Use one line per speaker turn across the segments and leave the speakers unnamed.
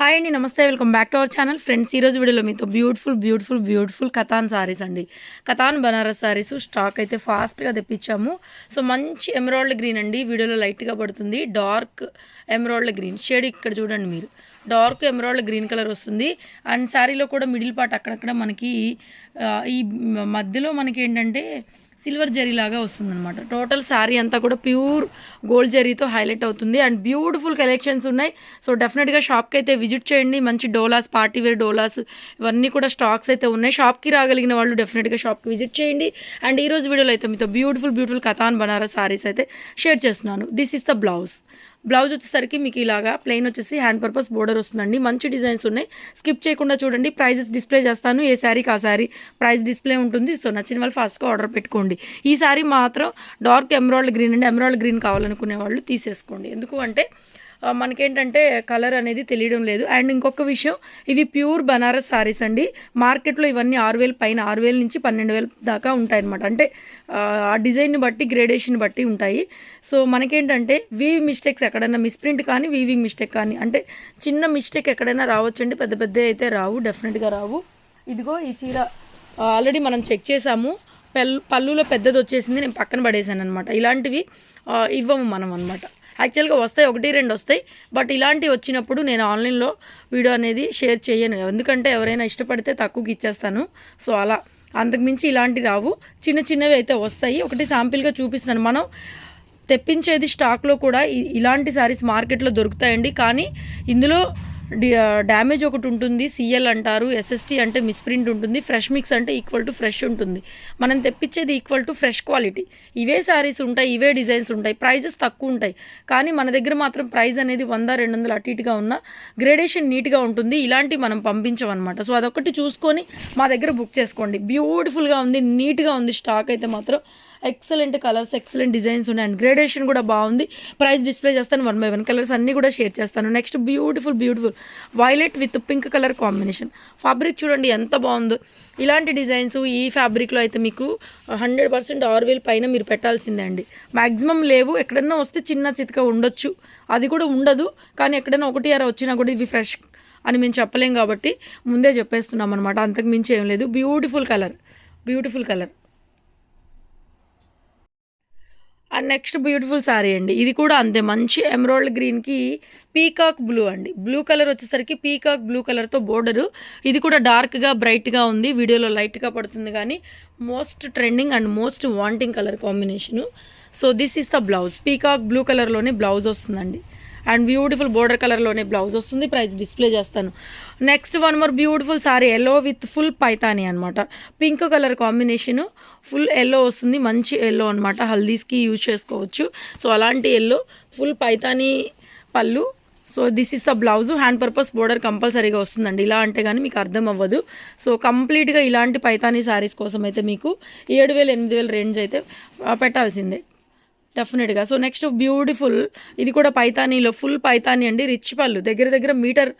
Hi అండి నమస్తే. Welcome back to our channel friends ఈరోజు వీడియోలో మీతో beautiful beautiful beautiful Katan saris అండి. కథాన్ బనారస్ సారీస్ స్టాక్ అయితే ఫాస్ట్గా తెప్పించాము. సో మంచి ఎమరాల్డ్ గ్రీన్ అండి. వీడియోలో లైట్గా పడుతుంది. డార్క్ ఎమరాల్డ్ గ్రీన్ షేడ్ ఇక్కడ చూడండి మీరు. డార్క్ ఎమరాల్డ్ గ్రీన్ కలర్ వస్తుంది. అండ్ శారీలో కూడా మిడిల్ పార్ట్ అక్కడక్కడ మనకి ఈ మధ్యలో మనకి ఏంటంటే సిల్వర్ జరీ లాగా వస్తుంది అనమాట టోటల్ శారీ అంతా కూడా ప్యూర్ గోల్డ్ జరీతో హైలైట్ అవుతుంది. అండ్ బ్యూటిఫుల్ కలెక్షన్స్ ఉన్నాయి. సో డెఫినెట్గా షాప్కి అయితే విజిట్ చేయండి. మంచి డోలాస్ పార్టీ వేర్ డోలాస్ ఇవన్నీ కూడా స్టాక్స్ అయితే ఉన్నాయి. షాప్కి రాగలిగిన వాళ్ళు డెఫినెట్గా షాప్కి విజిట్ చేయండి. అండ్ ఈరోజు వీడియోలో అయితే మీతో బ్యూటిఫుల్ బ్యూటిఫుల్ కథాన్ బనారస్ సారీస్ అయితే షేర్ చేస్తున్నాను. This is the blouse blouse వచ్చేసరికి మీకు ఇలాగా ప్లెయిన్ వచ్చేసి హ్యాండ్ పర్పస్ బోర్డర్ వస్తుందండి. మంచి డిజైన్స్ ఉన్నాయి. స్కిప్ చేయకుండా చూడండి. ప్రైజెస్ డిస్ప్లే చేస్తాను. ఏ శారీకి ఆ శారీ ప్రైస్ డిస్ప్లే ఉంటుంది. సో నచ్చిన వాళ్ళు ఫాస్ట్గా ఆర్డర్ పెట్టుకోండి. ఈ శారీ మాత్రం డార్క్ ఎమరాల్డ్ గ్రీన్ అండి. ఎమరాల్డ్ గ్రీన్ కావాలనుకునే వాళ్ళు తీసేసుకోండి. ఎందుకు అంటే మనకేంటంటే కలర్ అనేది తెలియడం లేదు. అండ్ ఇంకొక విషయం ఇవి ప్యూర్ బనారస్ సారీస్ అండి. మార్కెట్లో ఇవన్నీ ఆరు వేలు పైన ఆరు వేల నుంచి పన్నెండు వేల దాకా ఉంటాయి అనమాట అంటే ఆ, డిజైన్ని బట్టి గ్రేడేషన్ బట్టి ఉంటాయి. సో మనకేంటంటే వీవింగ్ మిస్టేక్స్ ఎక్కడైనా మిస్ప్రింట్ కానీ వీవింగ్ మిస్టేక్ కానీ అంటే చిన్న మిస్టేక్ ఎక్కడైనా రావచ్చండి. పెద్ద పెద్ద అయితే రావు డెఫినెట్గా రావు. ఇదిగో ఈ చీర ఆల్రెడీ మనం చెక్ చేసాము. పెల్ పళ్ళులో పెద్దది వచ్చేసింది నేను పక్కన పడేసాను అనమాట ఇలాంటివి ఇవ్వము మనం అనమాట యాక్చువల్గా వస్తాయి ఒకటి రెండు వస్తాయి. బట్ ఇలాంటివి వచ్చినప్పుడు నేను ఆన్లైన్లో వీడియో అనేది షేర్ చేయను. ఎందుకంటే ఎవరైనా ఇష్టపడితే తక్కువకి ఇచ్చేస్తాను. సో అలా. అంతకుమించి ఇలాంటివి రావు. చిన్న చిన్నవి అయితే వస్తాయి. ఒకటి శాంపిల్గా చూపిస్తున్నాను. మనం తెప్పించేది స్టాక్లో కూడా ఇలాంటి సారీస్ మార్కెట్లో దొరుకుతాయండి. కానీ ఇందులో డ్యామేజ్ ఒకటి ఉంటుంది సిఎల్ అంటారు ఎస్ఎస్టీ అంటే మిస్ప్రింట్ ఉంటుంది ఫ్రెష్ మిక్స్ అంటే ఈక్వల్ టు ఫ్రెష్ ఉంటుంది. మనం తెప్పించేది ఈక్వల్ టు ఫ్రెష్ క్వాలిటీ ఇవే శారీస్ ఉంటాయి ఇవే డిజైన్స్ ఉంటాయి ప్రైజెస్ తక్కువ ఉంటాయి. కానీ మన దగ్గర మాత్రం ప్రైస్ అనేది వంద రెండు వందలు అటు ఇటుగా ఉన్న గ్రేడేషన్ నీట్గా ఉంటుంది. ఇలాంటివి మనం పంపించమన్నమాట. సో అదొకటి చూసుకొని మా దగ్గర బుక్ చేసుకోండి. బ్యూటిఫుల్గా ఉంది నీట్గా ఉంది స్టాక్ అయితే మాత్రం ఎక్సలెంట్ కలర్స్ ఎక్సలెంట్ డిజైన్స్ ఉన్నాయి. అండ్ గ్రేడేషన్ కూడా బాగుంది. ప్రైస్ డిస్ప్లే చేస్తాను వన్ బై వన్. కలర్స్ అన్నీ కూడా షేర్ చేస్తాను. Next beautiful beautiful. Violet with pink colour combination fabric చూడండి ఎంత బాగుందో. ఇలాంటి డిజైన్స్ ఈ ఫ్యాబ్రిక్లో అయితే మీకు హండ్రెడ్ పర్సెంట్ ఆర్వీల్ పైన మీరు పెట్టాల్సిందే అండి. మ్యాక్సిమం లేవు. ఎక్కడన్నా వస్తే చిన్న చితక ఉండొచ్చు. అది కూడా ఉండదు. కానీ ఎక్కడైనా ఒకటి అర వచ్చినా కూడా ఇవి ఫ్రెష్ అని మేము చెప్పలేం కాబట్టి ముందే చెప్పేస్తున్నాం అనమాట అంతకు మించి ఏం లేదు. Beautiful colour beautiful colour and next beautiful sari అండి. ఇది కూడా అంతే మంచి ఎమరాల్డ్ గ్రీన్కి పీకాక్ బ్లూ అండి. బ్లూ కలర్ వచ్చేసరికి పీకాక్ బ్లూ కలర్తో బోర్డరు. ఇది కూడా డార్క్గా బ్రైట్గా ఉంది. వీడియోలో లైట్గా పడుతుంది కానీ most trending and most wanting colour combination. So this is the blouse. Peacock blue కలర్లోనే బ్లౌజ్ వస్తుందండి. అండ్ బ్యూటిఫుల్ బోర్డర్ కలర్లోనే బ్లౌజ్ వస్తుంది ప్రైస్ డిస్ప్లే చేస్తాను. Next one more beautiful sari yellow with full Paithani అనమాట pink colour combination full yellow వస్తుంది మంచి yellow అనమాట హల్దీస్కి యూజ్ చేసుకోవచ్చు. సో అలాంటి ఎల్లో ఫుల్ పైతాని పళ్ళు. So this is the blouse hand purpose border కంపల్సరీగా వస్తుందండి. ఇలా అంటే కానీ మీకు అర్థం అవ్వదు. సో కంప్లీట్గా ఇలాంటి పైతానీ శారీస్ కోసం అయితే మీకు ఏడు వేలు ఎనిమిది వేల రేంజ్ అయితే పెట్టాల్సిందే. డెఫినెట్గా సో నెక్స్ట్ బ్యూటిఫుల్ ఇది కూడా పైతానీలో ఫుల్ పైతానీ అండి రిచ్ పళ్ళు. దగ్గర దగ్గర మీటర్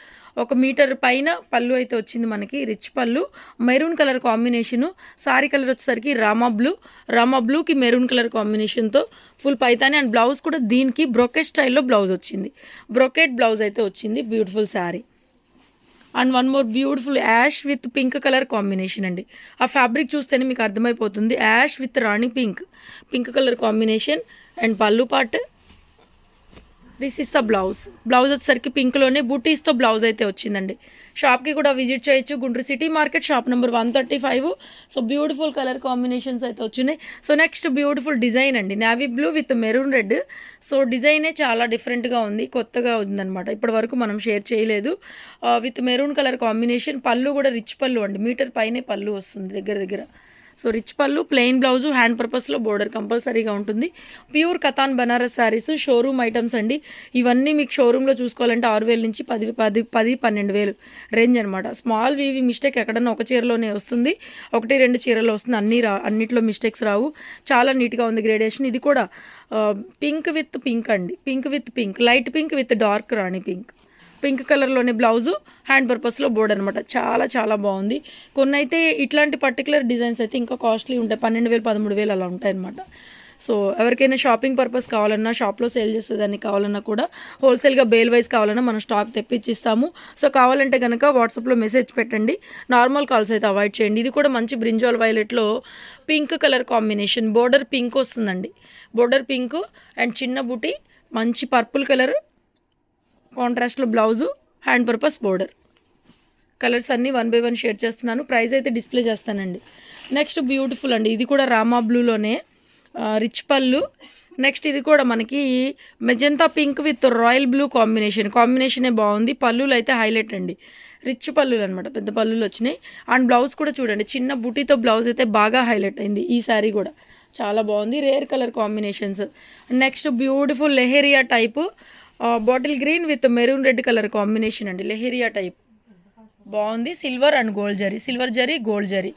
ఒక మీటర్ పైన పళ్ళు అయితే వచ్చింది మనకి రిచ్ పళ్ళు. Maroon colour combination sari colour వచ్చేసరికి రామా బ్లూ రామా బ్లూకి మెరూన్ కలర్ కాంబినేషన్తో ఫుల్ పైతాని. అండ్ బ్లౌజ్ కూడా దీనికి బ్రొకెట్ స్టైల్లో బ్లౌజ్ వచ్చింది. బ్రొకెట్ బ్లౌజ్ అయితే వచ్చింది beautiful sari and one more beautiful ash with pink colour combination అండి. ఆ ఫ్యాబ్రిక్ చూస్తేనే మీకు అర్థమైపోతుంది. Ash with Rani pink pink colour combination and పళ్ళు part this is the blouse blouse వచ్చేసరికి పింక్లోనే బూటీస్తో బ్లౌజ్ అయితే వచ్చిందండి. షాప్కి కూడా విజిట్ చేయొచ్చు. Guntur city market shop number one thirty five so beautiful colour combinations అయితే వచ్చినాయి. సో నెక్స్ట్ బ్యూటిఫుల్ డిజైన్ అండి. Navy blue with maroon red so డిజైనే చాలా డిఫరెంట్గా ఉంది. కొత్తగా ఉందన్నమాట. ఇప్పటి వరకు మనం షేర్ చేయలేదు. విత్ మెరూన్ కలర్ కాంబినేషన్ పళ్ళు కూడా రిచ్ పళ్ళు అండి. మీటర్ పైనే పళ్ళు వస్తుంది దగ్గర దగ్గర. సో రిచ్ పళ్ళు ప్లెయిన్ బ్లౌజు హ్యాండ్ పర్పస్లో బోర్డర్ కంపల్సరీగా ఉంటుంది. Pure Katan Banaras saris showroom items అండి. ఇవన్నీ మీకు షోరూంలో చూసుకోవాలంటే ఆరు వేల నుంచి పది పది పది పన్నెండు వేలు రేంజ్ అనమాట స్మాల్ వీవి మిస్టేక్ ఎక్కడన్నా ఒక చీరలోనే వస్తుంది. ఒకటి రెండు చీరలో వస్తుంది. అన్ని రా అన్నిట్లో మిస్టేక్స్ రావు. చాలా నీట్గా ఉంది గ్రేడేషన్. ఇది కూడా పింక్ విత్ పింక్ అండి. Pink with pink. Light pink with dark Rani pink. Pink కలర్లోనే బ్లౌజు హ్యాండ్ పర్పస్లో బోర్డ్ అనమాట చాలా చాలా బాగుంది. కొన్ని అయితే ఇట్లాంటి పర్టికులర్ డిజైన్స్ అయితే ఇంకా కాస్ట్లీ ఉంటాయి. పన్నెండు వేలు పదమూడు వేలు అలా ఉంటాయి అనమాట సో ఎవరికైనా షాపింగ్ పర్పస్ కావాలన్నా షాప్లో సేల్ చేసేదాన్ని కావాలన్నా కూడా హోల్సేల్గా బేల్ వైజ్ కావాలన్నా మనం స్టాక్ తెప్పించిస్తాము సో కావాలంటే కనుక వాట్సాప్లో మెసేజ్ పెట్టండి. నార్మల్ కాల్స్ అయితే అవాయిడ్ చేయండి. ఇది కూడా మంచి brinjal వైలెట్లో pink colour combination. Border pink వస్తుందండి. బోర్డర్ పింక్ అండ్ చిన్న బుటి మంచి పర్పుల్ కలర్ కాంట్రాస్ట్లో blouse hand purpose border. Colours అన్నీ వన్ బై వన్ షేర్ చేస్తున్నాను. ప్రైస్ అయితే డిస్ప్లే చేస్తానండి. నెక్స్ట్ బ్యూటిఫుల్ అండి. ఇది కూడా రామా బ్లూలోనే. రిచ్ పళ్ళు. నెక్స్ట్ ఇది కూడా మనకి magenta pink with royal blue combination. కాంబినేషనే బాగుంది. పళ్ళులు అయితే హైలైట్ అండి. రిచ్ పళ్ళులు అనమాట పెద్ద పళ్ళులు వచ్చినాయి. అండ్ బ్లౌజ్ కూడా చూడండి. చిన్న బుటీతో బ్లౌజ్ అయితే బాగా హైలైట్ అయింది. ఈ శారీ కూడా చాలా బాగుంది. Rare colour combinations. Next beautiful leheriya type. Bottle green with maroon red colour combination అండి. లెహెరియా టైప్. బాగుంది. Silver and gold zari. Silver zari gold zari.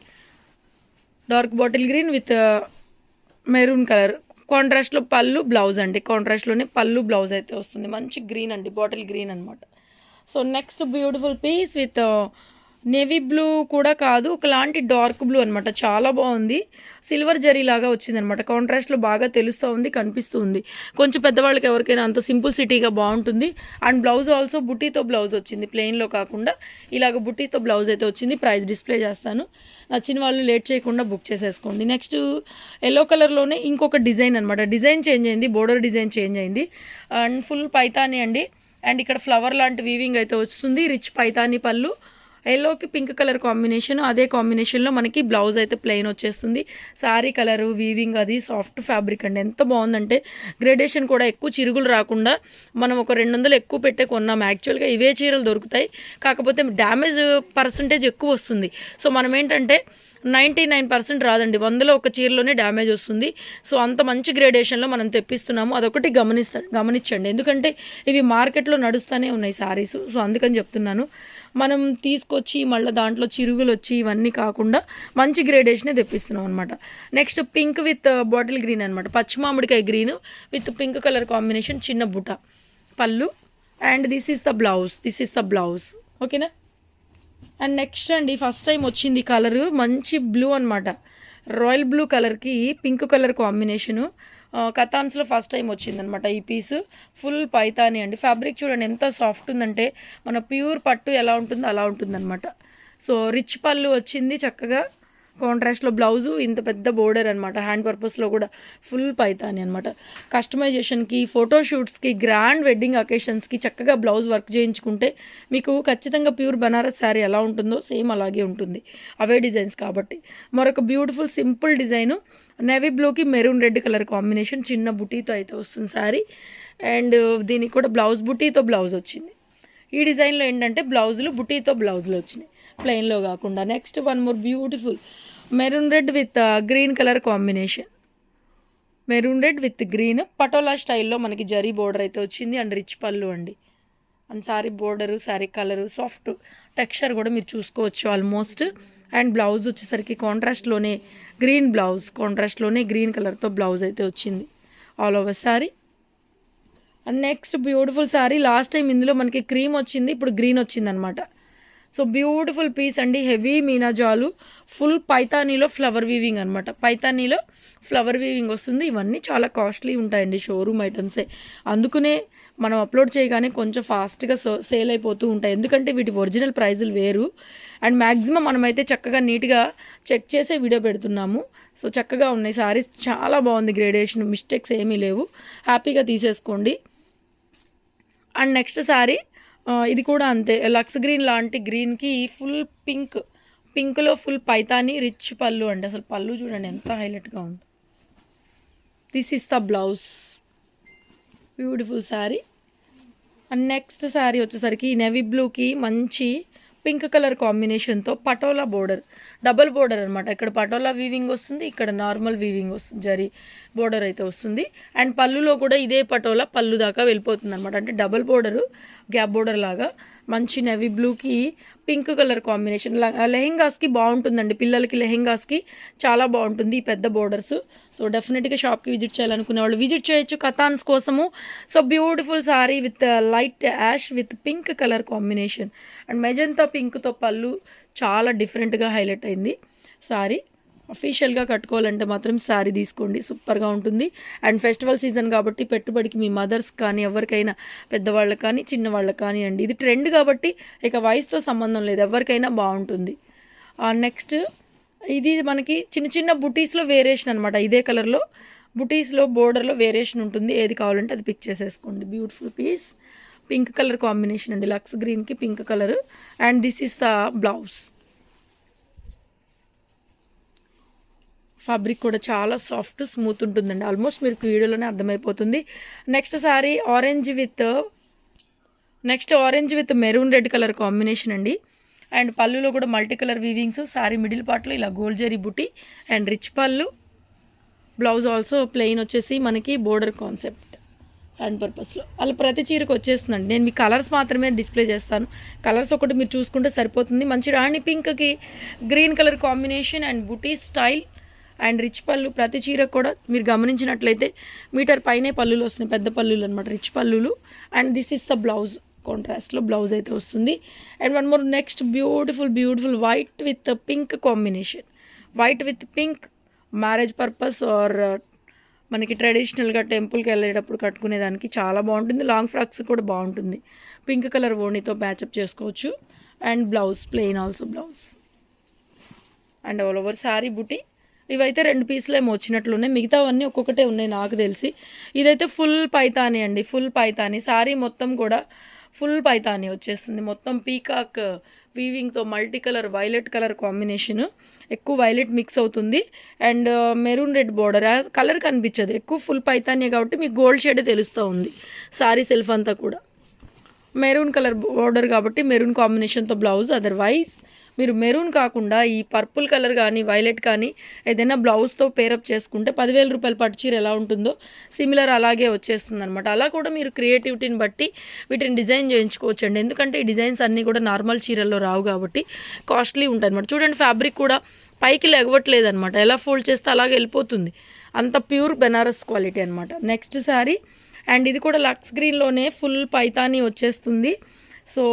Dark bottle green with maroon colour. కాంట్రాస్ట్లో పళ్ళు బ్లౌజ్ అండి. కాంట్రాస్ట్లోనే పళ్ళు బ్లౌజ్ అయితే వస్తుంది. మంచి గ్రీన్ అండి. బాటిల్ గ్రీన్ అనమాట so next beautiful piece with navy blue కూడా కాదు ఒకలాంటి డార్క్ బ్లూ అనమాట చాలా బాగుంది. సిల్వర్ జరీ లాగా వచ్చిందనమాట కాంట్రాస్ట్లో బాగా తెలుస్తూ ఉంది కనిపిస్తూ ఉంది కొంచెం పెద్దవాళ్ళకి ఎవరికైనా అంత సింపుల్ సిటీగా బాగుంటుంది. అండ్ బ్లౌజ్ ఆల్సో బుట్టీతో బ్లౌజ్ వచ్చింది ప్లెయిన్లో కాకుండా. ఇలాగ బుట్టీతో బ్లౌజ్ అయితే వచ్చింది ప్రైస్ డిస్ప్లే చేస్తాను. నచ్చిన వాళ్ళు లేట్ చేయకుండా బుక్ చేసేసుకోండి. నెక్స్ట్ ఎల్లో కలర్లోనే ఇంకొక డిజైన్ అనమాట డిజైన్ చేంజ్ అయింది బోర్డర్ డిజైన్ చేంజ్ అయింది. అండ్ ఫుల్ పైతాని అండి. అండ్ ఇక్కడ ఫ్లవర్ లాంటి వీవింగ్ అయితే వస్తుంది రిచ్ పైతాని పళ్ళు. ఎల్లోకి పింక్ కలర్ కాంబినేషన్ అదే కాంబినేషన్లో మనకి బ్లౌజ్ అయితే ప్లెయిన్ వచ్చేస్తుంది. శారీ కలరు వీవింగ్ అది సాఫ్ట్ ఫ్యాబ్రిక్ అండి. ఎంత బాగుందంటే గ్రేడేషన్ కూడా ఎక్కువ చిరుగులు రాకుండా మనం ఒక రెండు వందలు ఎక్కువ పెట్టే కొన్నాం. యాక్చువల్గా ఇవే చీరలు దొరుకుతాయి. కాకపోతే డ్యామేజ్ పర్సంటేజ్ ఎక్కువ వస్తుంది. సో మనం ఏంటంటే నైంటీ నైన్ పర్సెంట్ రాదండి. వందలో ఒక చీరలోనే డ్యామేజ్ వస్తుంది. సో అంత మంచి గ్రేడేషన్లో మనం తెప్పిస్తున్నాము. అదొకటి గమనిస్తా గమనించండి. ఎందుకంటే ఇవి మార్కెట్లో నడుస్తూనే ఉన్నాయి సారీస్. సో అందుకని చెప్తున్నాను. మనం తీసుకొచ్చి మళ్ళీ దాంట్లో చిరుగులు వచ్చి ఇవన్నీ కాకుండా మంచి గ్రేడేషనే తెప్పిస్తున్నాం అనమాట next pink with uh, bottle green అనమాట పచ్చి మామిడికాయ green with pink colour combination చిన్న బుట. పళ్ళు. And this is the blouse. This is the blouse. ఓకేనా? అండ్ నెక్స్ట్ అండి ఫస్ట్ టైం వచ్చింది కలర్ మంచి బ్లూ అనమాట రాయల్ బ్లూ కలర్కి పింక్ కలర్ కాంబినేషను. కథాన్స్లో ఫస్ట్ టైం వచ్చిందనమాట ఈ పీస్. ఫుల్ పైతాని అండి. ఫ్యాబ్రిక్ చూడండి ఎంత సాఫ్ట్ ఉందంటే మన ప్యూర్ పట్టు ఎలా ఉంటుందో అలా ఉంటుందన్నమాట. సో రిచ్ పళ్ళు వచ్చింది చక్కగా. కాంట్రాస్ట్లో బ్లౌజు ఇంత పెద్ద బోర్డర్ అనమాట హ్యాండ్ పర్పస్లో కూడా ఫుల్ పైతాని అనమాట కస్టమైజేషన్కి ఫోటోషూట్స్కి గ్రాండ్ వెడ్డింగ్ అకేషన్స్కి చక్కగా బ్లౌజ్ వర్క్ చేయించుకుంటే మీకు ఖచ్చితంగా ప్యూర్ బనారస్ శారీ ఎలా ఉంటుందో సేమ్ అలాగే ఉంటుంది. అవే డిజైన్స్ కాబట్టి. మరొక బ్యూటిఫుల్ సింపుల్ డిజైను నేవీ బ్లూకి మెరూన్ రెడ్ కలర్ కాంబినేషన్ చిన్న బుటీతో అయితే వస్తుంది శారీ అండ్ దీనికి కూడా బ్లౌజ్ బుటీతో బ్లౌజ్ వచ్చింది. ఈ డిజైన్లో ఏంటంటే బ్లౌజులు బుటీతో బ్లౌజులు వచ్చినాయి. ప్లెయిన్లో కాకుండా. Next one more beautiful maroon red with green colour combination maroon red with green Patola స్టైల్లో మనకి జరీ బోర్డర్ అయితే వచ్చింది. అండ్ రిచ్ పళ్ళు అండి. And sari border sari colour soft texture కూడా మీరు చూసుకోవచ్చు ఆల్మోస్ట్ అండ్ బ్లౌజ్ వచ్చేసరికి కాంట్రాస్ట్లోనే గ్రీన్ బ్లౌజ్ కాంట్రాస్ట్లోనే గ్రీన్ కలర్తో బ్లౌజ్ అయితే వచ్చింది. All over sari and next beautiful sari last time ఇందులో మనకి క్రీమ్ వచ్చింది. ఇప్పుడు గ్రీన్ వచ్చిందనమాట. సో బ్యూటిఫుల్ పీస్ అండి. హెవీ మీనాజాలు ఫుల్ పైతానీలో ఫ్లవర్ వీవింగ్ అనమాట పైతానీలో ఫ్లవర్ వీవింగ్ వస్తుంది. ఇవన్నీ చాలా కాస్ట్లీ ఉంటాయండి షోరూమ్ ఐటమ్సే అందుకనే మనం అప్లోడ్ చేయగానే కొంచెం ఫాస్ట్గా సేల్ అయిపోతూ ఉంటాయి. ఎందుకంటే వీటి ఒరిజినల్ ప్రైజులు వేరు. అండ్ మ్యాక్సిమం మనమైతే చక్కగా నీట్గా చెక్ చేసే వీడియో పెడుతున్నాము. సో చక్కగా ఉన్నాయి. సారీస్ చాలా బాగుంది. గ్రేడేషన్ మిస్టేక్స్ ఏమీ లేవు. హ్యాపీగా తీసేసుకోండి. అండ్ నెక్స్ట్ సారీ ఇది కూడా అంతే. లక్స్ గ్రీన్ లాంటి గ్రీన్కి ఫుల్ పింక్ పింక్లో ఫుల్ పైతాని రిచ్ పళ్ళు అండి. అసలు పళ్ళు చూడండి ఎంత హైలైట్గా ఉంది. This is the blouse beautiful sari and next sari వచ్చేసరికి నెవీ బ్లూకి మంచి పింక్ కలర్ కాంబినేషన్తో పటోలా బోర్డర్. డబల్ బోర్డర్ అనమాట ఇక్కడ పటోలా వీవింగ్ వస్తుంది ఇక్కడ నార్మల్ వీవింగ్ వస్తుంది జరీ బోర్డర్ అయితే వస్తుంది. అండ్ పళ్ళులో కూడా ఇదే పటోలా పళ్ళు దాకా వెళ్ళిపోతుంది అనమాట అంటే డబల్ బోర్డరు గ్యాప్ బోర్డర్ లాగా. మంచి నెవీ బ్లూకి పింక్ కలర్ కాంబినేషన్. లెహెంగాస్కి బాగుంటుందండి. పిల్లలకి లెహెంగాస్కి చాలా బాగుంటుంది ఈ పెద్ద బోర్డర్స్. సో డెఫినెట్గా షాప్కి విజిట్ చేయాలనుకునే వాళ్ళు విజిట్ చేయొచ్చు. కథాన్స్ కోసము. So beautiful sari with uh, light ash with pink colour combination. And magenta పింక్తో పళ్ళు చాలా డిఫరెంట్గా హైలైట్ అయింది సారీ. అఫీషియల్గా కట్టుకోవాలంటే మాత్రం శారీ తీసుకోండి. సూపర్గా ఉంటుంది. అండ్ ఫెస్టివల్ సీజన్ కాబట్టి పెట్టుబడికి మీ మదర్స్ కానీ ఎవరికైనా పెద్దవాళ్ళకి కానీ చిన్నవాళ్ళకి కానీ అండి. ఇది ట్రెండ్ కాబట్టి ఇక వయసుతో సంబంధం లేదు. ఎవరికైనా బాగుంటుంది. నెక్స్ట్ ఇది మనకి చిన్న చిన్న బుటీస్లో వేరియేషన్ అనమాట ఇదే కలర్లో బుటీస్లో బోర్డర్లో వేరియేషన్ ఉంటుంది. ఏది కావాలంటే అది పిక్ చేసేసుకోండి. Beautiful piece pink colour combination అండి. లక్స్ గ్రీన్కి pink colour and this is the blouse fabric కూడా చాలా సాఫ్ట్ స్మూత్ ఉంటుందండి. ఆల్మోస్ట్ మీకు వీడియోలోనే అర్థమైపోతుంది. Next sari orange with next orange with maroon red colour combination అండి. అండ్ పళ్ళులో కూడా multi colour weavings sari middle పార్ట్లో ఇలా గోల్డ్ జరీ బుట్టి and rich pallu. Blouse also plain వచ్చేసి మనకి బోర్డర్ కాన్సెప్ట్ హ్యాండ్ పర్పస్లో అలా ప్రతి చీరకు వచ్చేస్తుందండి. నేను మీ కలర్స్ మాత్రమే డిస్ప్లే చేస్తాను. కలర్స్ ఒకటి మీరు చూసుకుంటే సరిపోతుంది. మంచి రాణి పింక్కి గ్రీన్ కలర్ కాంబినేషన్ అండ్ బుటీ స్టైల్ అండ్ రిచ్ పళ్ళు ప్రతి చీరకు కూడా మీరు గమనించినట్లయితే మీటర్ పైనే పళ్ళులు వస్తున్నాయి పెద్ద పళ్ళులు అనమాట rich పళ్ళులు. And this is the blouse కాంట్రాస్ట్లో బ్లౌజ్ అయితే వస్తుంది. And one more next beautiful beautiful white with pink combination white with pink marriage purpose or మనకి ట్రెడిషనల్గా టెంపుల్కి వెళ్ళేటప్పుడు కట్టుకునేదానికి చాలా బాగుంటుంది. లాంగ్ ఫ్రాక్స్ కూడా బాగుంటుంది. పింక్ కలర్ ఓణితో మ్యాచప్ చేసుకోవచ్చు. And blouse plain also blouse and all over sari బుటీ ఇవైతే రెండు పీసులు ఏమో వచ్చినట్లున్నాయి. మిగతావన్నీ ఒక్కొక్కటే ఉన్నాయి నాకు తెలిసి. ఇదైతే ఫుల్ పైతాని అండి ఫుల్ పైతాని. శారీ మొత్తం కూడా ఫుల్ పైతాని వచ్చేస్తుంది. మొత్తం పీకాక్ వీవింగ్తో multi colour violet colour combination. ఎక్కువ వైలెట్ మిక్స్ అవుతుంది. And maroon red border colour కనిపించదు. ఎక్కువ ఫుల్ పైతానే కాబట్టి మీకు గోల్డ్ షేడ్ తెలుస్తూ ఉంది. సారీ సెల్ఫ్ అంతా కూడా. మెరూన్ కలర్ బోర్డర్ కాబట్టి మెరూన్ కాంబినేషన్తో బ్లౌజ్ అదర్వైజ్ మీరు మెరూన్ కాకుండా ఈ పర్పుల్ కలర్ కానీ వైలెట్ కానీ ఏదైనా బ్లౌజ్తో పేరప్ చేసుకుంటే పదివేల రూపాయల పట్టు చీర ఎలా ఉంటుందో సిమిలర్ అలాగే వచ్చేస్తుంది అనమాట అలా కూడా మీరు క్రియేటివిటీని బట్టి వీటిని డిజైన్ చేయించుకోవచ్చు అండి ఎందుకంటే ఈ డిజైన్స్ అన్నీ కూడా నార్మల్ చీరల్లో రావు కాబట్టి కాస్ట్లీ ఉంటాయి అనమాట చూడండి ఫ్యాబ్రిక్ కూడా పైకి లెగవట్లేదు అనమాట ఎలా ఫోల్డ్ చేస్తే అలాగే వెళ్ళిపోతుంది. అంత ప్యూర్ బెనారస్ క్వాలిటీ అనమాట నెక్స్ట్ శారీ. అండ్ ఇది కూడా లక్స్ గ్రీన్లోనే ఫుల్ పైతాని వచ్చేస్తుంది. సో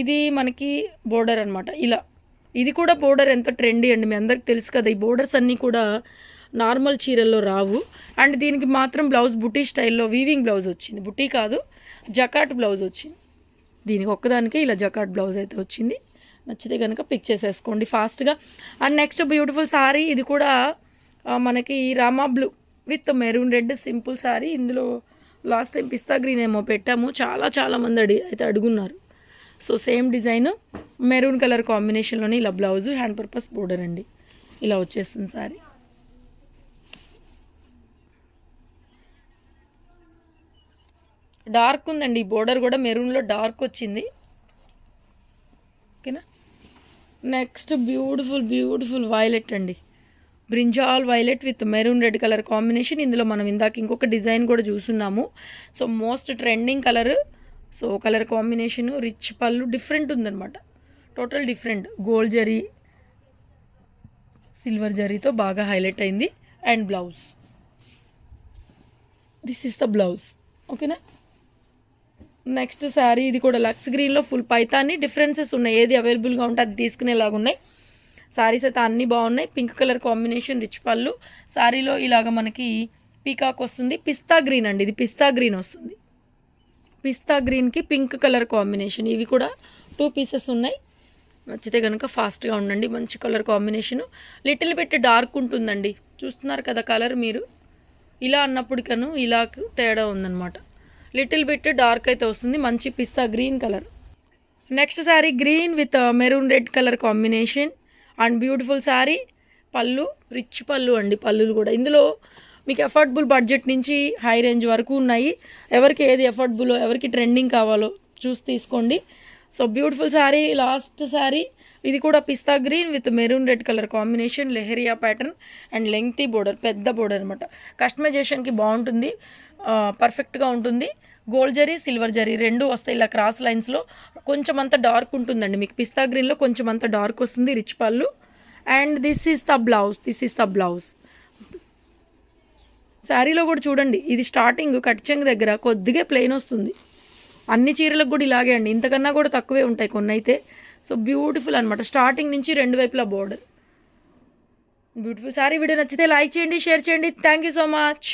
ఇది మనకి బోర్డర్ అనమాట ఇలా ఇది కూడా బోర్డర్ ఎంత ట్రెండీ అండి. మీ అందరికి తెలుసు కదా ఈ బోర్డర్స్ అన్నీ కూడా నార్మల్ చీరల్లో రావు. అండ్ దీనికి మాత్రం బ్లౌజ్ బుటీ స్టైల్లో వీవింగ్ బ్లౌజ్ వచ్చింది. బుటీ కాదు జకాట్ బ్లౌజ్ వచ్చింది. దీనికి ఒక్కదానికే ఇలా జకాట్ బ్లౌజ్ అయితే వచ్చింది. నచ్చితే కనుక పిక్ చేసేసుకోండి ఫాస్ట్గా. అండ్ నెక్స్ట్ బ్యూటిఫుల్ సారీ ఇది కూడా మనకి Rama blue with maroon red simple sari. ఇందులో లాస్ట్ టైం పిస్తా గ్రీన్ ఏమో పెట్టాము. చాలా చాలా మంది అడి అయితే అడుగున్నారు. So same design maroon colour కాంబినేషన్లోనే ఇలా బ్లౌజ్ హ్యాండ్ పర్పస్ బోర్డర్ అండి. ఇలా వచ్చేస్తుంది సారీ. డార్క్ ఉందండి బోర్డర్ కూడా మెరూన్లో డార్క్ వచ్చింది. ఓకేనా? నెక్స్ట్ బ్యూటిఫుల్ బ్యూటిఫుల్ వైలెట్ అండి. Brinjal violet with maroon red colour combination. ఇందులో మనం ఇందాక ఇంకొక డిజైన్ కూడా చూస్తున్నాము. So most trending colour so colour combination rich pallu different ఉందన్నమాట. Total different. Gold zari silver జరీతో బాగా హైలైట్ అయింది. And blouse. This is the blouse ఓకేనా? నెక్స్ట్ శారీ ఇది కూడా లక్స్ గ్రీన్లో ఫుల్ పైతాన్ని డిఫరెన్సెస్ ఉన్నాయి. ఏది అవైలబుల్గా ఉంటే అది తీసుకునేలాగా ఉన్నాయి. శారీస్ అయితే అన్నీ బాగున్నాయి. పింక్ కలర్ కాంబినేషన్ రిచ్ పళ్ళు. శారీలో ఇలాగ మనకి పీకాక్ వస్తుంది. పిస్తా గ్రీన్ అండి. ఇది పిస్తా గ్రీన్ వస్తుంది. పిస్తా గ్రీన్కి పింక్ కలర్ కాంబినేషన్. ఇవి కూడా టూ పీసెస్ ఉన్నాయి. నచ్చితే కనుక ఫాస్ట్గా ఉండండి. మంచి colour combination. Little bit dark ఉంటుందండి. చూస్తున్నారు కదా కలర్ మీరు? ఇలా అన్నప్పుడు కను ఇలా తేడా ఉందన్నమాట. లిటిల్ బిట్ డార్క్ అయితే వస్తుంది. మంచి pista green colour. Next sari green with maroon red colour combination and beautiful sari. Pallu rich pallu అండి. పళ్ళులు కూడా. ఇందులో మీకు అఫోర్డబుల్ బడ్జెట్ నుంచి హై రేంజ్ వరకు ఉన్నాయి. ఎవరికి ఏది అఫోర్డబుల్ ఎవరికి ట్రెండింగ్ కావాలో చూసి తీసుకోండి. So beautiful sari last sari ఇది కూడా pista green with maroon red colour combination leheriya pattern and lengthy border పెద్ద బోర్డర్ అనమాట కస్టమైజేషన్కి బాగుంటుంది. పర్ఫెక్ట్గా ఉంటుంది. గోల్డ్ జరీ సిల్వర్ జరీ రెండు వస్తాయి ఇలా క్రాస్ లైన్స్లో కొంచెం అంత డార్క్ ఉంటుందండి మీకు. పిస్తా గ్రీన్లో కొంచెం అంత డార్క్ వస్తుంది rich pallu. And this is the blouse this is the blouse శారీలో కూడా చూడండి ఇది స్టార్టింగ్ కట్చంగ్ దగ్గర కొద్దిగా ప్లెయిన్ వస్తుంది. అన్ని చీరలకు కూడా ఇలాగే అండి. ఇంతకన్నా కూడా తక్కువే ఉంటాయి కొన్ని అయితే. సో బ్యూటిఫుల్ అనమాట స్టార్టింగ్ నుంచి రెండు వైపులా బోర్డర్ బ్యూటిఫుల్ సారీ వీడియో నచ్చితే లైక్ చేయండి షేర్ చేయండి. Thank you so much